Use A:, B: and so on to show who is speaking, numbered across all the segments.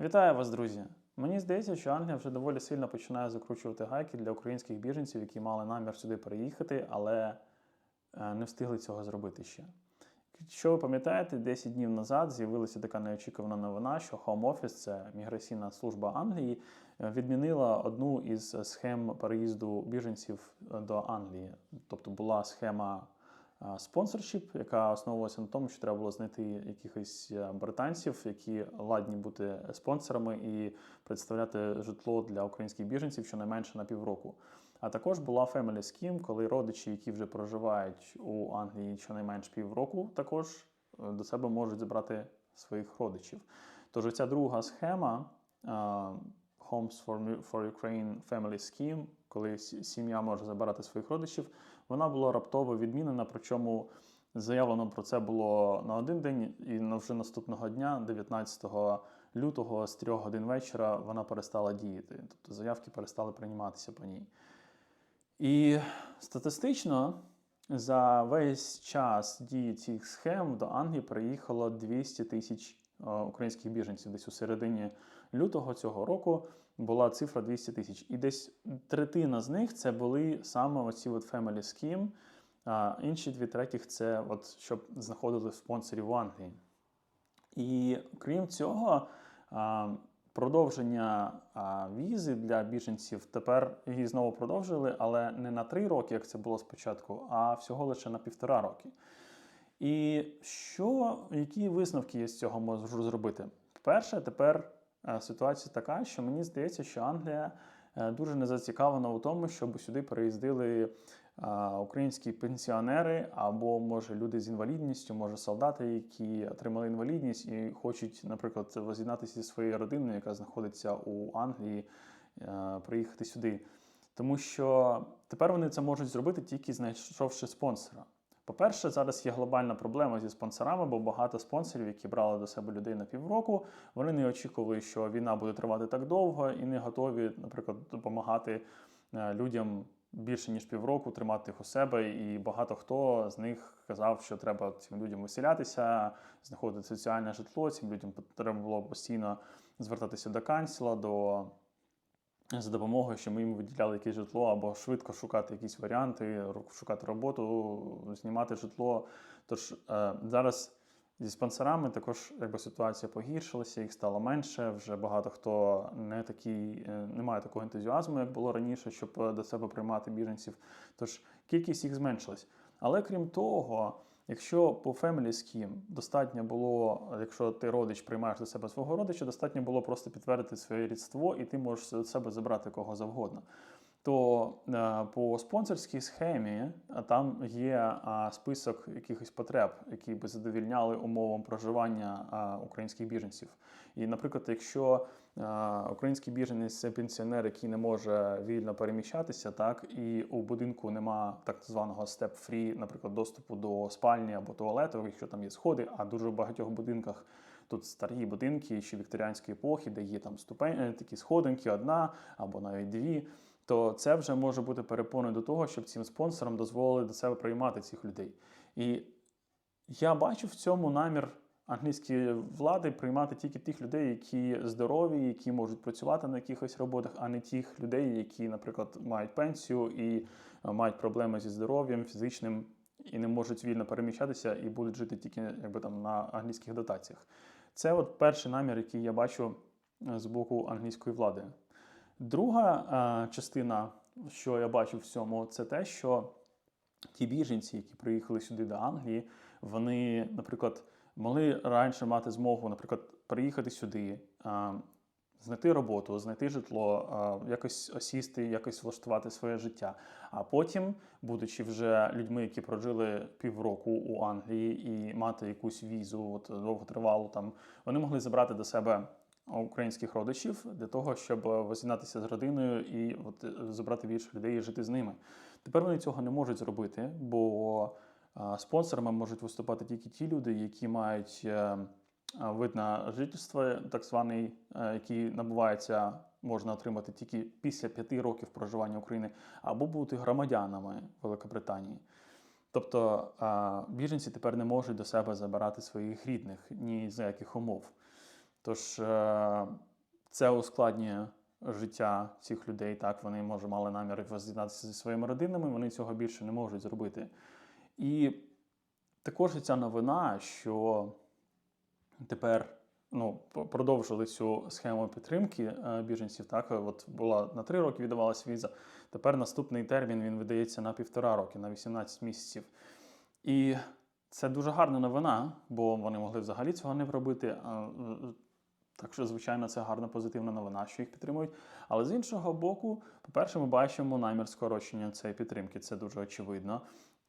A: Вітаю вас, друзі! Мені здається, що Англія вже доволі сильно починає закручувати гайки для українських біженців, які мали намір сюди переїхати, але е, не встигли цього зробити ще. Якщо ви пам'ятаєте, 10 днів назад з'явилася така неочікувана новина, що Home Office, це міграційна служба Англії, е, відмінила одну із схем переїзду біженців е, до Англії. Тобто була схема спонсоршіп, яка основувалася на тому, що треба було знайти якихось е, британців, які ладні бути спонсорами і представляти житло для українських біженців щонайменше на півроку. А також була Family Scheme, коли родичі, які вже проживають у Англії щонайменш півроку, також е, до себе можуть забрати своїх родичів. Тож ця друга схема Homes for for Ukraine Family Scheme, коли сім'я може забирати своїх родичів, вона була раптово відмінена. Причому заявлено про це було на один день, і вже наступного дня, 19 лютого, з 3 годин вечора, вона перестала діяти. Тобто заявки перестали прийматися по ній. І статистично за весь час дії цих схем до Англії приїхало 200 тисяч е, українських біженців. Десь у середині лютого цього року була цифра 200 тисяч. І десь третина з них це були саме оці от Family Scheme, а інші дві третіх це от, щоб знаходили спонсорів в Англії. І крім цього, продовження візи для біженців тепер її знову продовжили, але не на три роки, як це було спочатку, а всього лише на півтора роки. І що, які висновки я з цього можу зробити? Перше, тепер ситуація така, що мені здається, що Англія е, дуже не зацікавлена у тому, щоб сюди переїздили е, українські пенсіонери або може люди з інвалідністю, може солдати, які отримали інвалідність і хочуть, наприклад, воз'єднатися зі своєю родиною, яка знаходиться у Англії, е, приїхати сюди. Тому що тепер вони це можуть зробити тільки знайшовши спонсора. По-перше, зараз є глобальна проблема зі спонсорами, бо багато спонсорів, які брали до себе людей на півроку, вони не очікували, що війна буде тривати так довго, і не готові, наприклад, допомагати е, людям більше ніж півроку тримати їх у себе. І багато хто з них казав, що треба цим людям виселятися, знаходити соціальне житло. Цим людям треба було постійно звертатися до канцела, до за допомогою, що ми їм виділяли якесь житло, або швидко шукати якісь варіанти, шукати роботу, знімати житло. Тож е, зараз зі спонсорами також якби ситуація погіршилася, їх стало менше. Вже багато хто не такий, е, не має такого ентузіазму, як було раніше, щоб е, до себе приймати біженців. Тож кількість їх зменшилась. Але крім того, якщо по Family Scheme достатньо було, якщо ти родич приймаєш до себе свого родича, достатньо було просто підтвердити своє рідство, і ти можеш до себе забрати кого завгодно. То е, по спонсорській схемі е, там є е, список якихось потреб, які би задовільняли умовам проживання українських біженців. І, наприклад, якщо український біженець це пенсіонер, який не може вільно переміщатися, так і у будинку нема так званого step-free, наприклад, доступу до спальні або туалету, якщо там є сходи, а дуже в багатьох будинках. Тут старі будинки ще вікторіанської епохи, де є там ступень, такі сходинки, одна або навіть дві, то це вже може бути перепоною до того, щоб цим спонсорам дозволили до себе приймати цих людей. І я бачу в цьому намір англійської влади приймати тільки тих людей, які здорові, які можуть працювати на якихось роботах, а не тих людей, які, наприклад, мають пенсію і е, мають проблеми зі здоров'ям фізичним і не можуть вільно переміщатися і будуть жити тільки якби там на англійських дотаціях. Це от перший намір, який я бачу е, з боку англійської влади. Друга е, частина, що я бачу в цьому, це те, що ті біженці, які приїхали сюди до Англії, вони, наприклад, могли раніше мати змогу, наприклад, приїхати сюди, а, знайти роботу, знайти житло, а, якось осісти, якось влаштувати своє життя. А потім, будучи вже людьми, які прожили півроку у Англії і мати якусь візу, от довготривалу там, вони могли забрати до себе. Українських родичів для того, щоб воз'єднатися з родиною і от, е, забрати більше людей і жити з ними. Тепер вони цього не можуть зробити, бо спонсорами можуть виступати тільки ті люди, які мають е, вид на жительство, так званий, е, який набувається, можна отримати тільки після п'яти років проживання України, або бути громадянами Великобританії. Тобто біженці тепер не можуть до себе забирати своїх рідних ні за яких умов. Тож е, це ускладнює життя цих людей. Так, вони може мали наміри воз'єднатися зі своїми родинами, вони цього більше не можуть зробити. І також ця новина, що тепер ну, продовжили цю схему підтримки е, біженців. Так, от була на три роки віддавалася віза. Тепер наступний термін він видається на півтора роки, на 18 місяців. І це дуже гарна новина, бо вони могли взагалі цього не робити. Так що, звичайно, це гарна позитивна новина, що їх підтримують. Але з іншого боку, по-перше, ми бачимо намір скорочення цієї підтримки. Це дуже очевидно.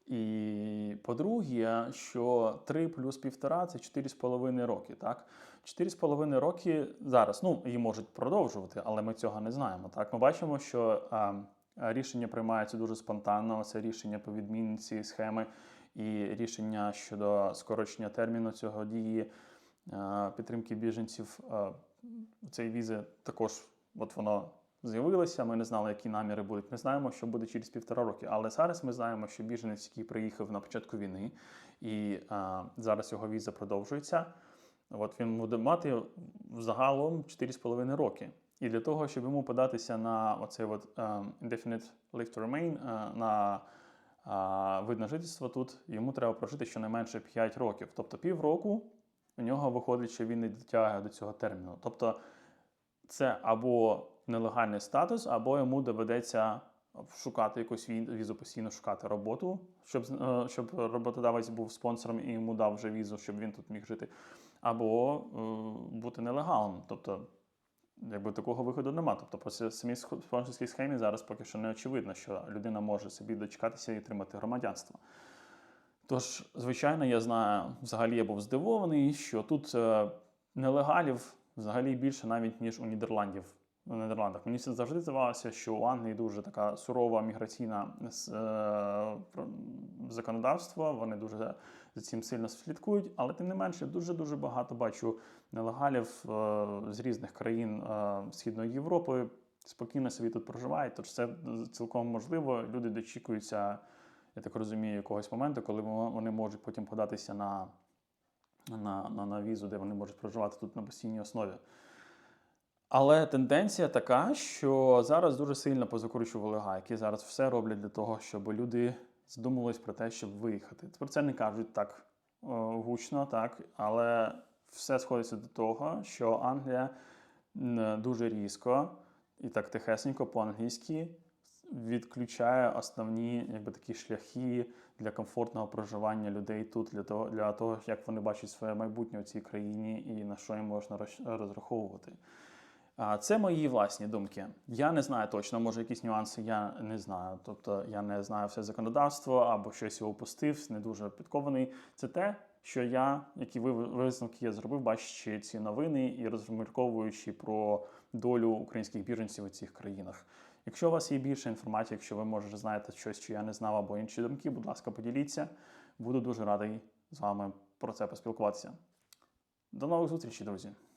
A: І по-друге, що 3 плюс півтора це 4,5 роки. Так? 4,5 роки зараз. Ну, її можуть продовжувати, але ми цього не знаємо. Так? Ми бачимо, що а, рішення приймаються дуже спонтанно. Це рішення по відміні цієї схеми і рішення щодо скорочення терміну цього дії підтримки біженців. е, Цієї візи також от воно з'явилося. Ми не знали, які наміри будуть. Ми знаємо, що буде через півтора роки. Але зараз ми знаємо, що біженець, який приїхав на початку війни, і а, зараз його віза продовжується. От він буде мати загалом 4,5 роки. І для того, щоб йому податися на оцей от, ем, indefinite leave to remain, е, на а, вид на жительство тут, йому треба прожити щонайменше 5 років. Тобто півроку у нього виходить, що він не дотягує до цього терміну. Тобто це або нелегальний статус, або йому доведеться шукати якусь візу, постійно шукати роботу, щоб, е, щоб роботодавець був спонсором і йому дав вже візу, щоб він тут міг жити, або е, бути нелегалом. Тобто, якби такого виходу нема. Тобто, по самій спонсорській схемі зараз поки що не очевидно, що людина може собі дочекатися і отримати громадянство. Тож, звичайно, я знаю, взагалі я був здивований, що тут е, нелегалів взагалі більше навіть ніж у Нідерландів. У Нідерландах мені це завжди здавалося, що у Англії дуже така сурова міграційна е, законодавство. Вони дуже за цим сильно слідкують, але тим не менше, дуже дуже багато бачу нелегалів е, з різних країн е, Східної Європи. Спокійно собі тут проживають, тож це цілком можливо. Люди дочікуються я так розумію, якогось моменту, коли вони можуть потім податися на, на, на, на візу, де вони можуть проживати тут на постійній основі. Але тенденція така, що зараз дуже сильно позакручували гайки. Зараз все роблять для того, щоб люди задумувались про те, щоб виїхати. Про це не кажуть так е, гучно, так, але все сходиться до того, що Англія дуже різко і так тихесенько по-англійськи відключає основні якби, такі шляхи для комфортного проживання людей тут, для того, для того, як вони бачать своє майбутнє у цій країні і на що їм можна розраховувати. Це мої власні думки. Я не знаю точно, може якісь нюанси, я не знаю. Тобто я не знаю все законодавство або щось я упустив, не дуже підкований. Це те, що я, які ви висновки я зробив, бачачи ці новини і розмірковуючи про долю українських біженців у цих країнах. Якщо у вас є більше інформації, якщо ви може знаєте щось, що я не знав, або інші думки, будь ласка, поділіться. Буду дуже радий з вами про це поспілкуватися. До нових зустрічей, друзі!